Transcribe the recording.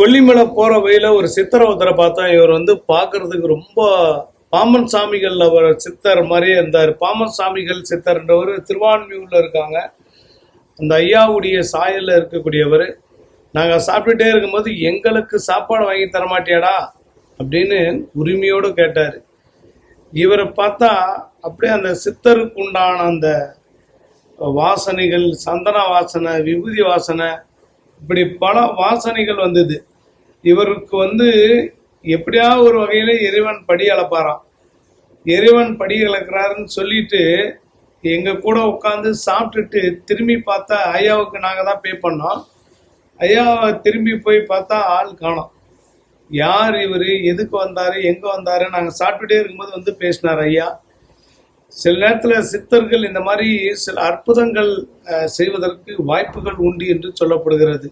கொல்லிமலை போற வழியில ஒரு சித்தரை ஒருத்தரை பார்த்தா இவர் வந்து பாக்குறதுக்கு ரொம்ப பாமன் சாமிகள் அவர் சித்தர் மாதிரியே இருந்தார். பாமன் சாமிகள் சித்தர்ன்றவர் திருவான்மியூர்ல இருக்காங்க. அந்த ஐயாவுடைய சாயல்ல இருக்கக்கூடியவர். நாங்க சாப்பிட்டுட்டே இருக்கும்போது எங்களுக்கு சாப்பாடு வாங்கி தர மாட்டியாடா அப்படின்னு உரிமையோடு கேட்டார். இவரை பார்த்தா அப்படியே அந்த சித்தருக்கு உண்டான அந்த வாசனைகள் சந்தன வாசனை விபூதி வாசனை இப்படி பல வாசனைகள் வந்தது. இவருக்கு வந்து எப்படியாவது ஒரு வகையில இறைவன் படி அளப்பாராம். இறைவன் படி அளக்கிறாருன்னு சொல்லிட்டு எங்க கூட உட்காந்து சாப்பிட்டுட்டு திரும்பி பார்த்தா ஐயாவுக்கு நாங்க தான் பே பண்ணோம். ஐயாவை திரும்பி போய் பார்த்தா ஆள் காணோம். யார் இவர்? எதுக்கு வந்தாரு? எங்க வந்தாரு? நாங்கள் சாப்பிட்டுட்டே இருக்கும்போது வந்து பேசினார் ஐயா. சில நேரத்தில் சித்தர்கள் இந்த மாதிரி சில அற்புதங்கள் செய்வதற்கு வாய்ப்புகள் உண்டு என்று சொல்லப்படுகிறது.